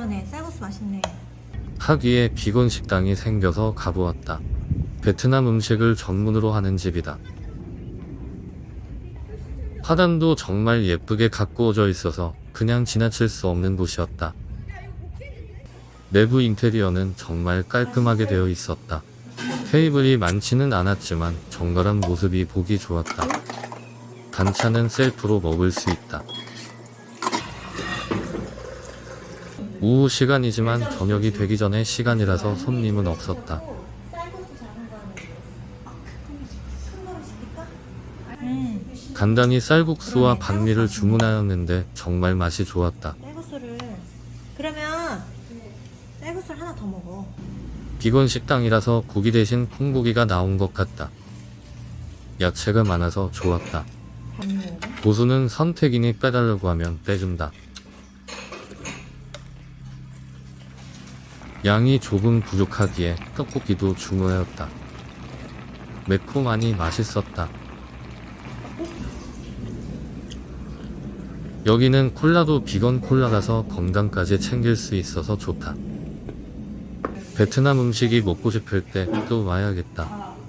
그러네. 쌀국수 맛있네. 하기에 비건 식당이 생겨서 가보았다. 베트남 음식을 전문으로 하는 집이다. 화단도 정말 예쁘게 가꾸어져 있어서 그냥 지나칠 수 없는 곳이었다. 내부 인테리어는 정말 깔끔하게 되어 있었다. 테이블이 많지는 않았지만 정갈한 모습이 보기 좋았다. 반찬은 셀프로 먹을 수 있다. 오후 시간이지만 저녁이 되기 전에 시간이라서 손님은 없었다. 쌀국수. 간단히 쌀국수와 반미를 주문하였는데 정말 맛이 좋았다. 쌀국수를 그러면 쌀국수를 하나 더 먹어. 비건 식당이라서 고기 대신 콩고기가 나온 것 같다. 야채가 많아서 좋았다. 고수는 선택인이 빼달라고 하면 빼준다. 양이 조금 부족하기에 떡볶이도 주문하였다. 매콤하니 맛있었다. 여기는 콜라도 비건 콜라라서 건강까지 챙길 수 있어서 좋다. 베트남 음식이 먹고 싶을 때 또 와야겠다.